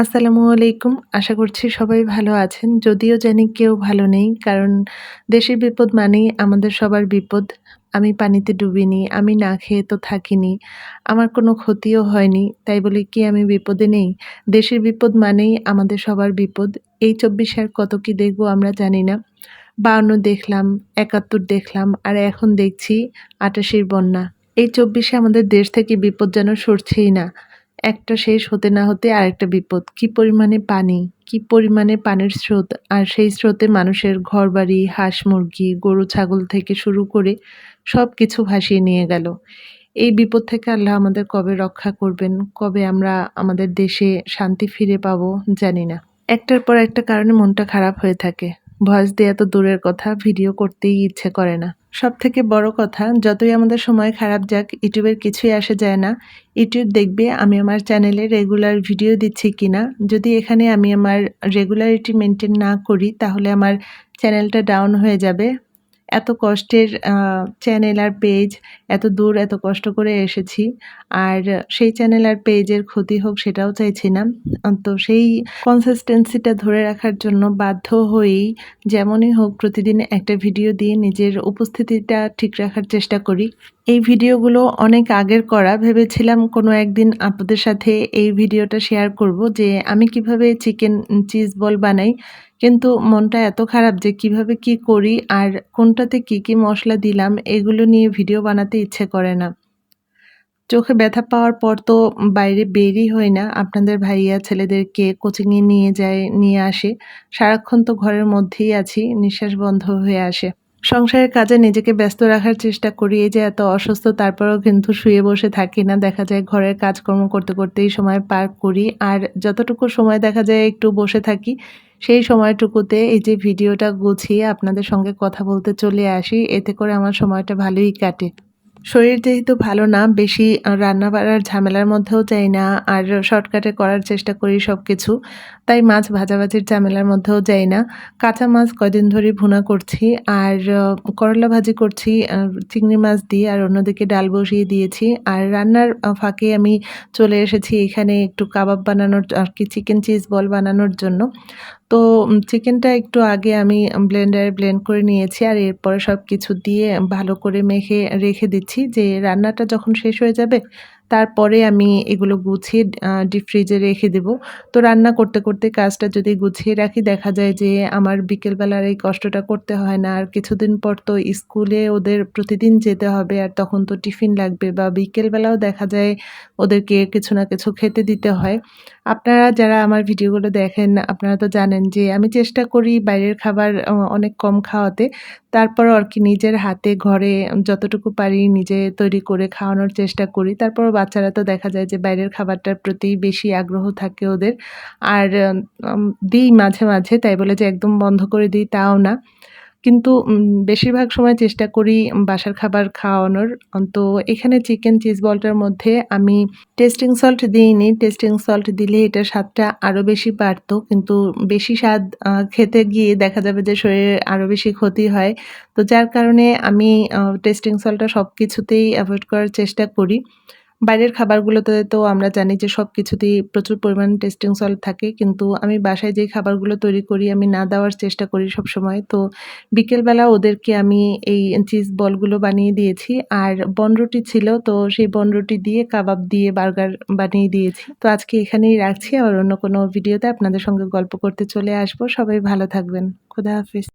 আসসালামু আলাইকুম। আশা করছি সবাই ভালো আছেন। যদিও জানি কেউ ভালো নেই, কারণ দেশের বিপদ মানেই আমাদের সবার বিপদ। আমি পানিতে ডুবিনি, আমি না খেয়ে তো থাকিনি, আমার কোনো ক্ষতিও হয়নি, তাই বলে কি আমি বিপদে নেই? দেশের বিপদ মানেই আমাদের সবার বিপদ। এই চব্বিশ আর কত কি দেখব আমরা জানি না। বাউন্ন দেখলাম, একাত্তর দেখলাম, আর এখন দেখছি আটাশির বন্যা। এই চব্বিশে আমাদের দেশ থেকে বিপদ যেন সরছেই না। একটা শেষ হতে না হতে আরেকটা বিপদ। কি পরিমাণে পানি, কি পরিমাণে পানির স্রোত, আর সেই স্রোতে মানুষের ঘরবাড়ি, হাঁস মুরগি, গরু, ছাগল থেকে শুরু করে সব কিছু ভাসিয়ে নিয়ে গেল। এই বিপদ থেকে আল্লাহ আমাদের কবে রক্ষা করবেন, কবে আমরা আমাদের দেশে শান্তি ফিরে পাবো, জানি না। একটার পর একটা কারণে মনটা খারাপ হয়ে থাকে। ভয়েস দেওয়া তো দূরের কথা, ভিডিও করতেই ইচ্ছে করে না। সব থেকে বড় কথা, যতই আমাদের সময় খারাপ যাক ইউটিউবের কিছুই আসে যায় না। ইউটিউব দেখবে আমি আমার চ্যানেলে রেগুলার ভিডিও দিচ্ছি কিনা। যদি এখানে আমি আমার রেগুলারিটি মেনটেন না করি, তাহলে আমার চ্যানেলটা ডাউন হয়ে যাবে। এত কষ্টের চ্যানেল আর পেজ এত দূর এত কষ্ট করে এসেছি। আর সেই চ্যানেল আর পেজের ক্ষতি হোক সেটাও চাইছি না। তো সেই কনসিস্টেন্সিটা ধরে রাখার জন্য বাধ্য হয়েই যেমনই হোক প্রতিদিন একটা ভিডিও দিয়ে নিজের উপস্থিতিটা ঠিক রাখার চেষ্টা করি। এই ভিডিওগুলো অনেক আগের করা। ভেবেছিলাম কোনো একদিন আপনাদের সাথে এই ভিডিওটা শেয়ার করব যে আমি কীভাবে চিকেন চিজ বল বানাই। কিন্তু মনটা এত খারাপ যে কীভাবে কি করি আর কোনটাতে কি কি মশলা দিলাম, এগুলো নিয়ে ভিডিও বানাতে ইচ্ছে করে না। চোখে ব্যথা পাওয়ার পর তো বাইরে বেরই হয় না। আপনাদের ভাইয়া ছেলেদেরকে কোচিংয়ে নিয়ে যায়, নিয়ে আসে। সারাক্ষণ তো ঘরের মধ্যেই আছি, নিঃশ্বাস বন্ধ হয়ে আসে। সংসারের কাজে নিজেকে ব্যস্ত রাখার চেষ্টা করি, এই যে এত অসুস্থ, তারপরেও কিন্তু শুয়ে বসে থাকি না। দেখা যায় ঘরের কাজকর্ম করতে করতেই সময় পার করি, আর যতটুকু সময় দেখা যায় একটু বসে থাকি সেই সময়টুকুতে এই যে ভিডিওটা গুছিয়ে আপনাদের সঙ্গে কথা বলতে চলে আসি, এতে করে আমার সময়টা ভালোই কাটে। শরীর যেহেতু ভালো না, বেশি রান্না বাড়ার ঝামেলার মধ্যেও যাই না, আর শর্টকাটে করার চেষ্টা করি সব কিছু তাই মাছ ভাজাভাজির ঝামেলার মধ্যেও যাই না। কাঁচা মাছ কয়দিন ধরে ভুনা করছি, আর করলা ভাজি করছি চিংড়ি মাছ দিয়ে, আর অন্যদিকে ডাল বসিয়ে দিয়েছি, আর রান্নার ফাঁকে আমি চলে এসেছি এখানে একটু কাবাব বানানোর, আর কি চিকেন চিজ বল বানানোর জন্য। তো চিকেনটা একটু আগে আমি ব্লেন্ডারে ব্লেন্ড করে নিয়েছি আর এরপরে সব কিছু দিয়ে ভালো করে মেখে রেখে দিচ্ছি যে রান্নাটা যখন শেষ হয়ে যাবে তারপরে আমি এগুলো গুছিয়ে ডিপ ফ্রিজে রেখে দেব। তো রান্না করতে করতে কাজটা যদি গুছিয়ে রাখি, দেখা যায় যে আমার বিকেলবেলার এই কষ্টটা করতে হয় না। আর কিছুদিন পর তো স্কুলে ওদের প্রতিদিন যেতে হবে, আর তখন তো টিফিন লাগবে বা বিকেলবেলাও দেখা যায় ওদেরকে কিছু না কিছু খেতে দিতে হয়। আপনারা যারা আমার ভিডিওগুলো দেখেন, আপনারা তো জানেন যে আমি চেষ্টা করি বাইরের খাবার অনেক কম খাওয়াতে। তারপর আর কি নিজের হাতে ঘরে যতটুকু পারি নিজে তৈরি করে খাওয়ানোর চেষ্টা করি। তারপর বাচ্চারা তো দেখা যায় যে বাইরের খাবারটার প্রতি বেশি আগ্রহ থাকে ওদের। আর দিই মাঝে মাঝে, তাই বলে যে একদম বন্ধ করে দিই, তাও না। কিন্তু বেশিরভাগ সময় চেষ্টা করি বাসার খাবার খাওয়ানোর। তো এখানে চিকেন চিজ বলটার মধ্যে আমি টেস্টিং সল্ট দিইনি। টেস্টিং সল্ট দিলে এটা স্বাদটা আরও বেশি বাড়তো। কিন্তু, বেশি স্বাদ খেতে গিয়ে দেখা যাবে যে শরীরে আরও বেশি ক্ষতি হয়। তো যার কারণে আমি টেস্টিং সল্টটা সব কিছুতেই অ্যাভয়েড করার চেষ্টা করি। বাইরের খাবারগুলোতে তো আমরা জানি যে সব কিছুতেই প্রচুর পরিমাণ টেস্টিং সল্ট থাকে, কিন্তু আমি বাসায় যে খাবারগুলো তৈরি করি, আমি না দেওয়ার চেষ্টা করি সব সময় তো বিকেলবেলা ওদেরকে আমি এই চিজ বলগুলো বানিয়ে দিয়েছি, আর বনরুটি ছিল, তো সেই বনরুটি দিয়ে কাবাব দিয়ে বার্গার বানিয়ে দিয়েছি। তো আজকে এখানেই রাখছি, আবার অন্য কোনো ভিডিওতে আপনাদের সঙ্গে গল্প করতে চলে আসব। সবাই ভালো থাকবেন। খুদা হাফিজ।